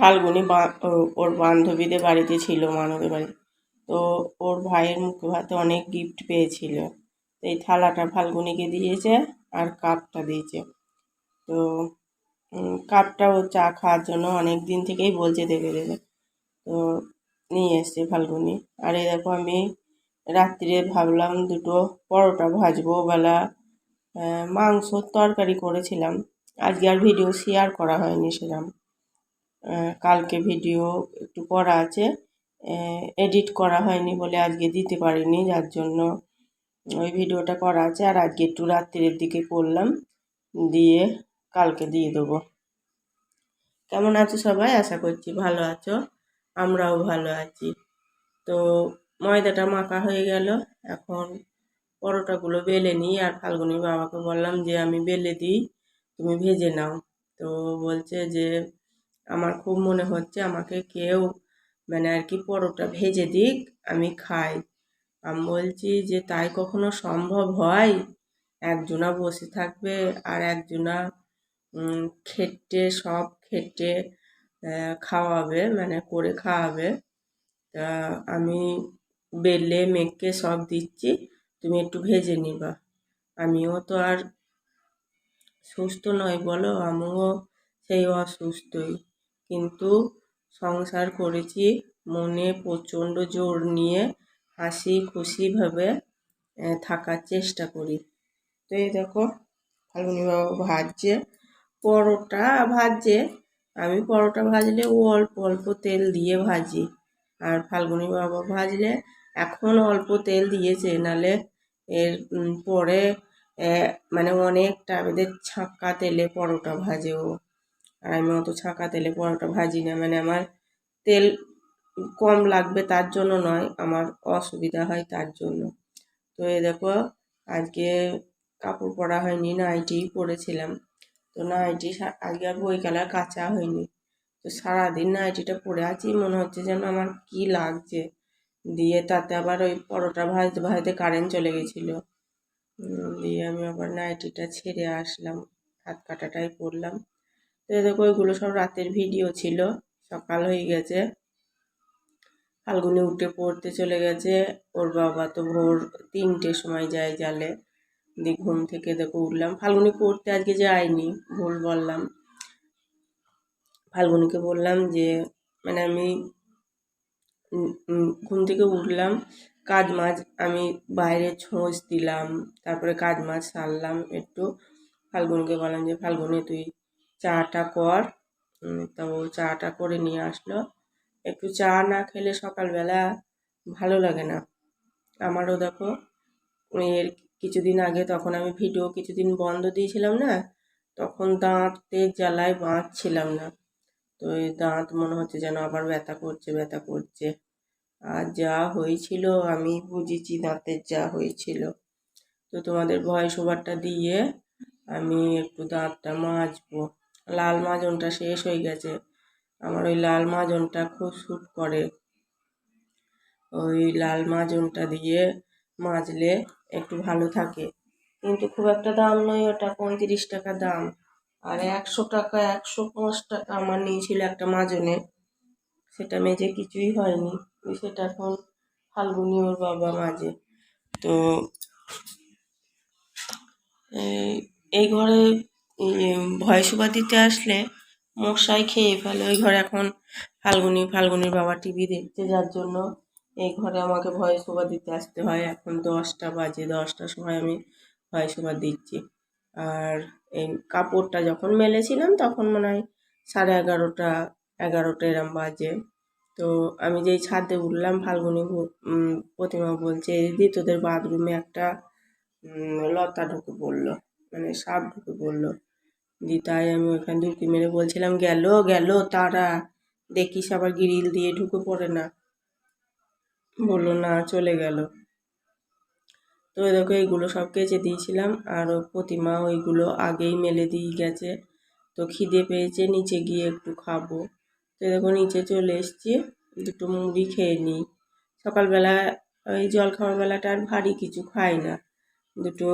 ফাল্গুনি ওর বান্ধবীদের বাড়িতে ছিল, মানবের বাড়ি। তো ওর ভাইয়ের মুখে ভাতে অনেক গিফট পেয়েছিল। তো এই থালাটা ফাল্গুনিকে দিয়েছে আর কাপটা দিয়েছে। তো কাপটা ও চা খাওয়ার জন্য অনেক দিন থেকেই বলছে দেবে দেবে। তো নিয়ে এসছে ফাল্গুনি। আর এই দেখো আমি রাত্রিরে ভাবলাম দুটো পরোটা ভাজবো বেলা মাংসর তরকারি করেছিলাম। আজকে আর ভিডিও শেয়ার করা হয়নি সেরকম কালকে ভিডিও একটু করা আছে। এডিট করা হয়নি বলে আজকে দিতে পারিনি, যার জন্য ওই ভিডিওটা করা আছে। আর আজকে একটু রাত্রির দিকে করলাম, দিয়ে কালকে দিয়ে দেবো। কেমন আছো সবাই? আশা করছি ভালো আছো, আমরাও ভালো আছি। তো ময়দাটা মাখা হয়ে গেল, এখন পরোটাগুলো বেলে নিই। আর ফাল্গুনির বাবাকে বললাম যে, আমি বেলে দিই, তুমি ভেজে নাও। তো বলছে যে আমার খুব মনে হচ্ছে আমাকে কেউ মানে আর কি পরোটা ভেজে দিক, আমি খাই। আমি বলছি যে, তাই কখনো সম্ভব হয়? একজনা বসে থাকবে আর একজনা খেটে, সব খেটে খাওয়াবে মানে করে খাওয়াবে। তা আমি বেলে, মেখে সব দিচ্ছি, তুমি একটু ভেজে নিবা। আমিও তো আর সুস্থ নয় বলো, আমিও সেই অসুস্থই। কিন্তু সংসার করেছি মনে প্রচণ্ড জোর নিয়ে হাসি খুশিভাবে থাকার চেষ্টা করি। তো এই দেখো, ফাল্গুনি বাবা ভাজছে, পরোটা ভাজছে। আমি পরোটা ভাজলে ও অল্প অল্প তেল দিয়ে ভাজি। আর ফাল্গুনি বাবা ভাজলে এখন অল্প তেল দিয়েছে, নালে এর পরে মানে অনেকটা আমাদের ছাঁকা তেলে পরোটা ভাজে ও। আর আমি অত ছাঁকা তেলে পরোটা ভাজি না মানে আমার তেল কম লাগবে তার জন্য নয়, আমার অসুবিধা হয় তার জন্য। তো এ দেখো, আজকে কাপড় পরা হয়নি, নাইটিই পরেছিলাম। তো নাইটি আজকে আর বইকালে আর কাচা হয়নি। তো সারাদিন নাইটিটা পরে আছি, মনে হচ্ছে যেন আমার কি লাগছে। দিয়ে তাতে আবার ওই পরোটা ভাজতে ভাজতে কারেন্ট চলে গেছিল। দিয়ে আমি আবার নাইটিটা ছেড়ে আসলাম, হাত কাটাটাই পরলাম দেখো ওইগুলো সব রাতের ভিডিও ছিল। সকাল হয়ে গেছে। ফাল্গুনি উঠে পড়তে চলে গেছে। ওর বাবা তো ভোর তিনটের সময় যায় জালে। দিয়ে ঘুম থেকে দেখো উঠলাম। ফাল্গুনি পড়তে আজকে যায়নি ভুল বললাম। ফাল্গুনিকে বললাম যে মানে আমি ঘুম থেকে উঠলাম, কাজ মাছ আমি বাইরে ছোঁচ দিলাম, তারপরে কাজ মাছ সারলাম একটু। ফাল্গুনিকে বললাম যে, ফাল্গুনি, তুই চাটা কর। তো চাটা করে নিয়ে আসলো। একটু চা না খেলে সকালবেলা ভালো লাগে না। আমারও দেখো, এর কিছুদিন আগে তখন আমি ভিডিও কিছুদিন বন্ধ দিয়েছিলাম না, তখন দাঁতের জ্বালায় বাঁচছিলাম না। তো এই দাঁত মনে হচ্ছে যেন আবার ব্যথা করছে ব্যথা করছে। আর যা হয়েছিল আমি বুঝেছি দাঁতের যা হয়েছিল। তো তোমাদের ভয়েস ওভারটা দিয়ে আমি একটু দাঁতটা মাজবো। লাল মাজনটা শেষ হয়ে গেছে। আমার ওই লাল মাজনটা খুব শ্যুট করে। ওই লাল মাজনটা দিয়ে মাজলে একটু ভালো থাকে। কিন্তু খুব একটা দাম নয় ওটা, পঁয়ত্রিশ টাকা দাম। আর একশো টাকা, একশো পাঁচ টাকা আমার নিয়েছিল একটা মাজনে। সেটা মেজে কিছুই হয়নি। সেটা এখন ফাল্গুনি ওর বাবা মাঝে তো এই ঘরে ভয় সুবা দিতে আসলে মশাই খেয়ে ফেলে। ওই ঘরে এখন ফাল্গুনি, ফাল্গুনির বাবা টিভি দেখছে যার জন্য এই ঘরে আমাকে ভয় সুবা দিতে আসতে হয়। এখন দশটা বাজে, দশটার সময় আমি ভয় সুবা দিচ্ছি। আর এই কাপড়টা যখন মেলেছিলাম তখন মনে হয় সাড়ে এগারোটা এগারোটা এরম বাজে। তো আমি যেই ছাদে উঠলাম, ফাল্গুনি প্রতিমা বলছে দিদি তোদের বাথরুমে একটা লতা ঢুকে পড়ল। মানে সাপ ঢুকে পড়ল। দি, তাই আমি ওখানে ঢুকি মেরে বলছিলাম, গেল গেল, তারা। দেখিস আবার গ্রিল দিয়ে ঢুকে পড়ে না। বলল, না, চলে গেল। তো দেখো, এইগুলো সব কেচে দিয়েছিলাম। আর প্রতিমা ওইগুলো আগেই মেলে দিয়ে গেছে। তো খিদে পেয়েছে, নিচে গিয়ে একটু খাব। তো দেখো, নিচে চলে এসেছি, দুটো মুড়ি খেয়ে নিই। সকালবেলা ওই জল খাওয়ার বেলাটা আর ভারী কিছু খাই না। দুটো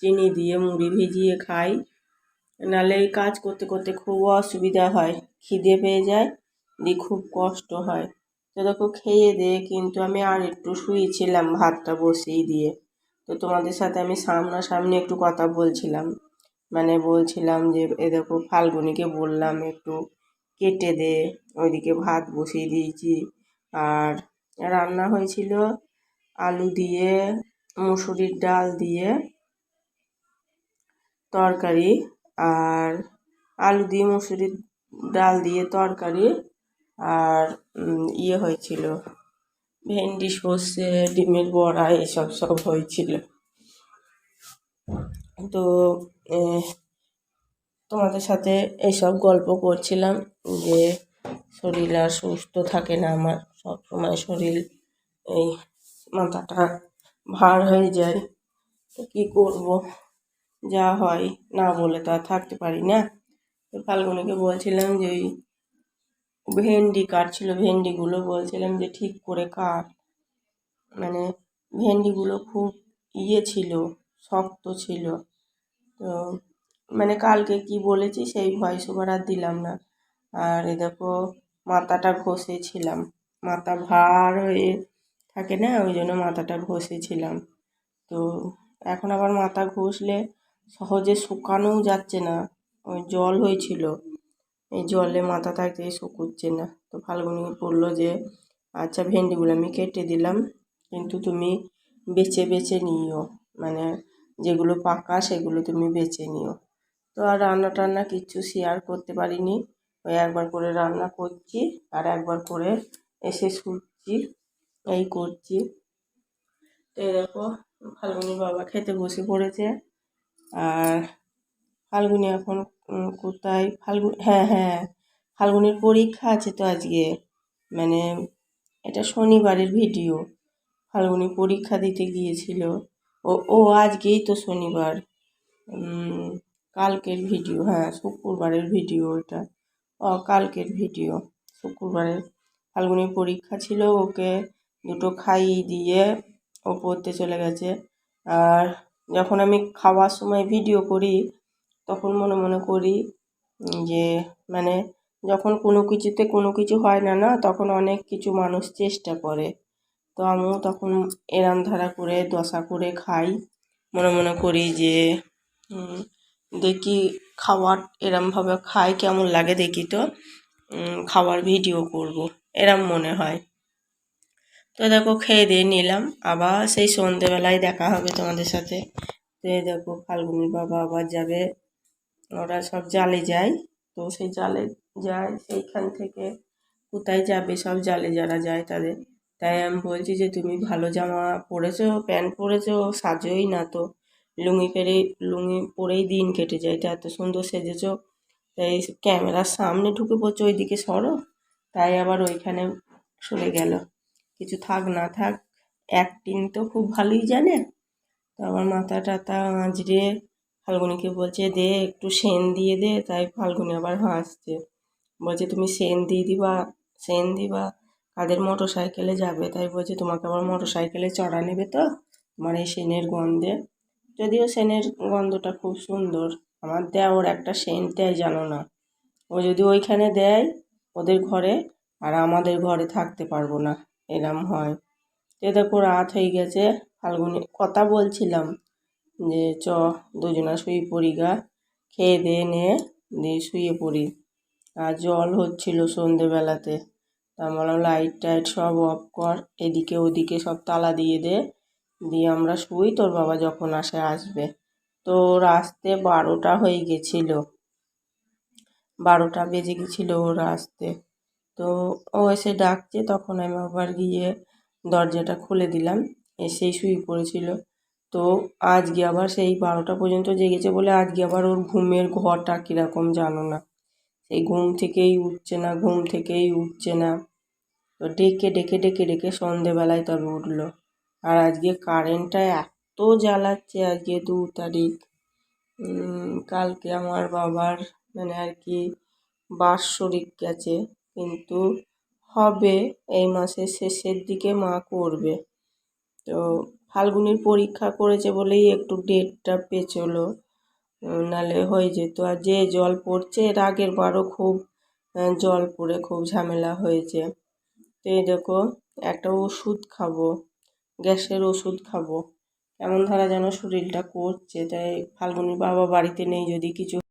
চিনি দিয়ে মুড়ি ভিজিয়ে খাই। নাহলে এই কাজ করতে করতে খুব অসুবিধা হয়, খিদে পেয়ে যায় দিয়ে খুব কষ্ট হয়। তো দেখো, খেয়ে দিয়ে কিন্তু আমি আর একটু শুয়েছিলাম, ভাতটা বসিয়ে দিয়ে। তো তোমাদের সাথে আমি সামনাসামনি একটু কথা বলছিলাম। মানে বলছিলাম যে, এ দেখো, ফাল্গুনিকে বললাম একটু কেটে দে, ওইদিকে ভাত বসিয়ে দিয়েছি। আর রান্না হয়েছিল আলু দিয়ে, মুসুরির ডাল দিয়ে, তরকারি। আর আলু দিয়ে মুসুরির ডাল দিয়ে তরকারি আর ইয়ে হয়েছিল। ভেন্ডি সর্ষে ডিমের বড়া, এসব সব হয়েছিল। তো তোমাদের সাথে এইসব গল্প করছিলাম যে শরীর আর সুস্থ থাকে না আমার। সব সময় শরীর এই মাথাটা ভার হয়ে যায়। তো কী করব? যা হয় না বলে তো আর থাকতে পারি না। তো ফাল্গুনিকে বলছিলাম যে ওই ভেন্ডি কাটছিল, ভেন্ডিগুলো বলছিলাম যে ঠিক করে কাট। মানে ভেন্ডিগুলো খুব ইয়ে ছিল, শক্ত ছিল। তো মানে কালকে কি বলেছি সেই ভয়েস ওভার আর দিলাম না। আর এ দেখো মাথাটা ঘষেছিলাম, মাথা ভার হয়ে থাকে না, ওই জন্য মাথাটা ঘষেছিলাম। তো এখন আবার মাথা ঘষলে সহজে শুকানোও যাচ্ছে না। ওই জল হয়েছিল। এই জলে মাথা থাকতে শুকুচ্ছে না। তো ফাল্গুনি বলল যে আচ্ছা ভেন্ডিগুলো আমি কেটে দিলাম, কিন্তু তুমি বেছে বেছে নিও। মানে যেগুলো পাকা, সেগুলো তুমি বেছে নিও। তো আর রান্না টান্না কিচ্ছু শেয়ার করতে পারিনি। ওই একবার করে রান্না করছি, আর একবার করে এসে শুচ্ছি। এই করছি। তো দেখো, ফাল্গুনির বাবা খেতে বসে পড়েছে। আর ফাল্গুনি এখন কোথায়? ফাল্গুন হ্যাঁ হ্যাঁ ফাল্গুনির পরীক্ষা আছে তো আজকে। মানে এটা শনিবারের ভিডিও। ফাল্গুনি পরীক্ষা দিতে গিয়েছিল। ও ও আজকেই তো শনিবার। কালকের ভিডিও হ্যাঁ শুক্রবারের ভিডিও এটা ও, কালকের ভিডিও। শুক্রবারের ফাল্গুনির পরীক্ষা ছিল ওকে দুটো খাইয়ে দিয়ে ও পড়তে চলে গেছে। আর যখন আমি খাওয়ার সময় ভিডিও করি, তখন মনে মনে করি যে মানে যখন কোনো কিছুতে কোনো কিছু হয় না না, তখন অনেক কিছু মানুষ চেষ্টা করে। তো আমিও তখন এরম ধারা করে, দশা করে খাই। মনে মনে করি যে দেখি খাওয়ার এরমভাবে খাই, কেমন লাগে দেখি তো খাওয়ার ভিডিও করব। এরম মনে হয়। তো দেখো খেয়ে দিয়ে নিলাম। আবার সেই সন্ধেবেলায় দেখা হবে তোমাদের সাথে। তো এই দেখো ফাল্গুনির বাবা আবার যাবে। ওরা সব জালে যায়। তো সেই জালে যায়, সেইখান থেকে কোথায় যাবে সব জালে যারা যায় তাদের। তাই আমি বলছি যে তুমি ভালো জামা পরেছো, প্যান্ট পরেছো, সাজোই না তো। লুঙ্গি পেরে, লুঙ্গি পরেই দিন কেটে যায়। তা এত সুন্দর সেজেছো। তাই ক্যামেরার সামনে ঢুকে পড়ছো, ওইদিকে সরো। তাই আবার ওইখানে সরে গেল। কিছু থাক, না থাক অ্যাক্টিং তো খুব ভালোই জানে। তো আমার মাথা টাথা আঁচড়ে ফাল্গুনিকে বলছে, দে, একটু সেন দিয়ে দে। তাই ফাল্গুনি আবার হাসছে। বলছে, তুমি সেন দিয়ে দিবা, সেন দিবা। কাদের মোটর সাইকেলে যাবে? তাই বলছে, তোমাকে আবার মোটর সাইকেলে চড়া নেবে তো, তোমার এই সেনের গন্ধে। যদিও সেনের গন্ধটা খুব সুন্দর, আমার দেওর একটা সেন্ট দেয়, জানো না। ও যদি ওইখানে দেয় ওদের ঘরে, আর আমাদের ঘরে থাকতে পারব না। এরম হয়। তো দেখো রাত হয়ে গেছে, ফাল্গুনি কথা বলছিলাম যে চ, দুজনা শুয়ে পড়ি গা, খেয়ে দিয়ে নিয়ে দিয়ে শুয়ে পড়ি। আর জল হচ্ছিল সন্ধেবেলাতে। তা বললাম লাইট টাইট সব অফ কর, এদিকে ওদিকে সব তালা দিয়ে দে, দিয়ে আমরা শুই, তোর বাবা যখন আসে আসবে। তো আসতে বারোটা হয়ে গেছিল। বারোটা বেজে গেছিল ওর আসতে। তো ও এসে ডাকছে, তখন আমি আবার গিয়ে দরজাটা খুলে দিলাম, এসেই শুয়ে পড়েছিল। তো আজকে আবার সেই বারোটা পর্যন্ত জেগেছে বলে আজকে আবার ওর ঘুমের ঘরটা কীরকম জানো না। সেই ঘুম থেকেই উঠছে না, ঘুম থেকেই উঠছে না। তো ডেকে ডেকে ডেকে ডেকে সন্ধেবেলায় তবে উঠল। আর আজকে কারেন্টটা এত জ্বালাচ্ছে আজকে দু তারিখ। কালকে আমার বাবার মানে আর কি বাৎসরিক গেছে। কিন্তু হবে, এই মাসের শেষের দিকে মা করবে। তো ফাল্গুনির পরীক্ষা করেছে বলেই একটু ডেটটা পেছলো নাহলে হয়ে যেত। আর যে জল পড়ছে, এর আগের বারও খুব জল পড়ে, খুব ঝামেলা হয়েছে। তো এই দেখো, একটা ওষুধ খাব, গ্যাসের ওষুধ খাব। এমন ধারা যেন শরীরটা করছে। তাই ফাল্গুনির বাবা বাড়িতে নেই যদি কিছু